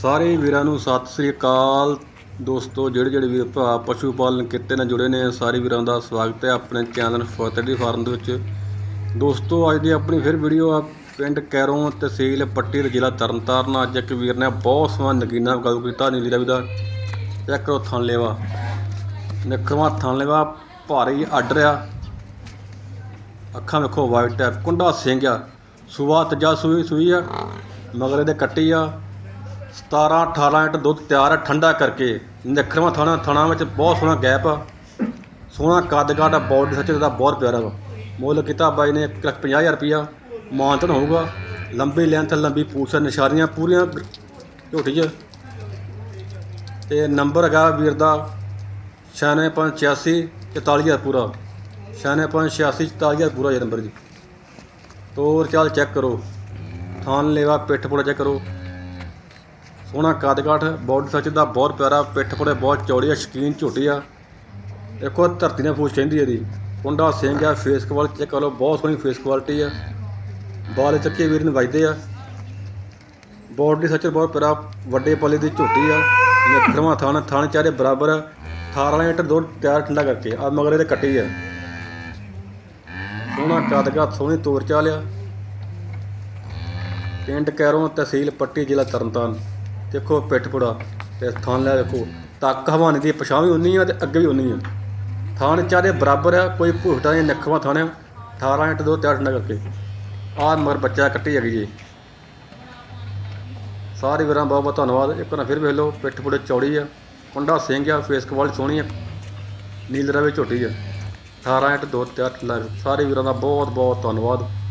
ਸਾਰੇ ਵੀਰਾਂ ਨੂੰ ਸਤਿ ਸ੍ਰੀ ਅਕਾਲ। ਦੋਸਤੋ, ਜਿਹੜੇ ਜਿਹੜੇ ਵੀਰ ਭਰਾ ਪਸ਼ੂ ਪਾਲਣ ਕਿੱਤੇ ਨਾਲ ਜੁੜੇ ਨੇ, ਸਾਰੇ ਵੀਰਾਂ ਦਾ ਸਵਾਗਤ ਹੈ ਆਪਣੇ ਚੈਨਲ ਫੋਰਟਰੀ ਫਾਰਮ ਦੇ ਵਿੱਚ। ਦੋਸਤੋ, ਅੱਜ ਦੀ ਆਪਣੀ ਫਿਰ ਵੀਡੀਓ ਆ ਪਿੰਡ ਕੈਰੋਂ ਤਹਿਸੀਲ ਪੱਟੀ ਤੇ ਜ਼ਿਲ੍ਹਾ ਤਰਨਤਾਰਨ। ਅੱਜ ਇੱਕ ਵੀਰ ਨੇ ਬਹੁਤ ਸੋਹਣਾ ਨਗੀਨਾ ਗੱਲ ਕੀਤਾ, ਨੀਲੀ ਰਵੀ ਦਾ। ਚੈੱਕ ਕਰੋ ਥਣ ਲੈਵਾ। ਨਿਖਰਵਾ ਥਣ ਲੈਵਾ, ਭਾਰੀ ਆਰਡਰ ਆ ਅੱਖਾਂ ਵੇਖੋ ਵਾਈਟ ਆ ਕੁੰਡਾ ਸਿੰਘ ਆ। ਸੂਆ ਤਜਾ ਸੂਈ ਸੂਈ ਆ, ਮਗਰ ਇਹਦੇ ਕੱਟੀ ਆ। 17 18 ਲੀਟਰ ਦੁੱਧ ਤਿਆਰ ਹੈ ਠੰਡਾ ਕਰਕੇ। ਨਿਖਰਵਾ ਥਾਣਾ ਥਾਣਾ ਵਿੱਚ ਬਹੁਤ ਸੋਹਣਾ ਗੈਪ ਆ। ਸੋਹਣਾ ਕੱਦ ਕਾਠ ਆ ਬੋਡੀ ਸੱਚ ਦਾ ਬਹੁਤ ਪਿਆਰਾ ਵਾ। ਮੁੱਲ ਕੀਤਾ ਬਾਈ ਨੇ 150000 ਰੁਪਿਆ ਮਾਨਤਨ ਹੋਊਗਾ। ਲੰਬੀ ਲੈਂਥ ਲੰਬੀ ਪੂਛ ਨਿਸ਼ਾਨੀਆਂ ਪੂਰੀਆਂ ਝੋਟੀ 'ਚ। ਤੇ ਨੰਬਰ ਹੈਗਾ ਵੀਰ ਦਾ 9586 44000 ਪੂਰਾ। 9586 44000 ਪੂਰਾ ਇਹ ਨੰਬਰ ਜੀ। ਤੋਰ ਚਾਲ ਚੈੱਕ ਕਰੋ। ਥਾਨ ਲੇਵਾ, ਪਿੱਠ ਪੋੜਾ ਚੈੱਕ ਕਰੋ। ਸੋਹਣਾ ਕੱਦ ਕਾਠ ਬੋਡੀ ਸੱਚ ਦਾ ਬਹੁਤ ਪਿਆਰਾ ਪਿੱਠ ਪੁੜੇ ਬਹੁਤ ਚੌੜੀ ਆ, ਸ਼ਕੀਨ ਝੋਟੀ ਆ। ਦੇਖੋ ਧਰਤੀ ਨੇ ਫੂਸ ਕਹਿੰਦੀ ਇਹਦੀ। ਕੁੰਡਾ ਸਿੰਘ ਆ ਫੇਸ ਕੁਆਲਿਟੀ ਚੈੱਕ ਲਓ ਬਹੁਤ ਸੋਹਣੀ ਫੇਸ ਕੁਆਲਿਟੀ ਆ। ਬਾਲ ਚੱਕੇ ਵੀਰ ਨੂੰ ਵੱਜਦੇ ਆ। ਬੋਡੀ ਸੱਚ ਬਹੁਤ ਪਿਆਰਾ ਵੱਡੇ ਪੱਲੇ ਦੀ ਝੋਟੀ ਆ। ਨਿਖਰਵਾ ਥਾਣ ਥਾਣ ਚਾਰੇ ਬਰਾਬਰ ਆ। 18 ਲੀਟਰ ਦੁੱਧ ਤਿਆਰ ਠੰਡਾ ਕਰਕੇ ਆ ਮਗਰੇ ਤੇ ਕੱਟੀ ਆ। ਸੋਹਣਾ ਕੱਦ ਸੋਹਣੀ ਤੋਰ ਚਾਲ ਆ। ਪਿੰਡ ਕੈਰੋਂ ਤਹਿਸੀਲ ਪੱਟੀ ਜ਼ਿਲ੍ਹਾ ਤਰਨਤਾਰਨ। ਦੇਖੋ ਪਿੱਠ ਪੁੜਾ ਤੇ ਥਾਣ ਲੈ ਦੇਖੋ। ਤੱਕ ਹਵਾਨੇ ਦੀ ਪਛਾਣ ਵੀ ਉਨੀ ਆ ਤੇ ਅੱਗੇ ਵੀ ਉਨੀ ਆ। ਥਾਣ ਚਾਰੇ ਬਰਾਬਰ ਆ, ਕੋਈ ਭੁਗਟਾ ਨਹੀਂ, ਨੱਖਵਾ ਥਾਣ ਆ 18 ਇੰਟ ਦੋ, ਤਿਆਰ ਠੰਡਾ ਕਰਕੇ। ਆਹ ਮਰ ਬੱਚਾ ਕੱਟੀ ਹੈਗੀ ਜੀ। ਸਾਰੇ ਵੀਰਾਂ ਬਹੁਤ ਬਹੁਤ ਧੰਨਵਾਦ। ਇੱਕ ਵਾਰ ਫਿਰ ਵੇਖ ਲਓ, ਪਿੱਠ ਪੁੜੇ ਚੌੜੀ ਆ। ਕੁੰਡਾ ਸਿੰਘ ਆ ਫੇਸ ਕੁਆਲਿਟੀ ਸੋਹਣੀ ਆ। ਨੀਲ ਰਵੇ ਝੋਟੀ ਆ। 18 ਇੰਟ ਦੋ, ਤਿਆਰ ਠੰਡਾ ਸਾਰੇ ਵੀਰਾਂ ਦਾ ਬਹੁਤ ਬਹੁਤ ਧੰਨਵਾਦ।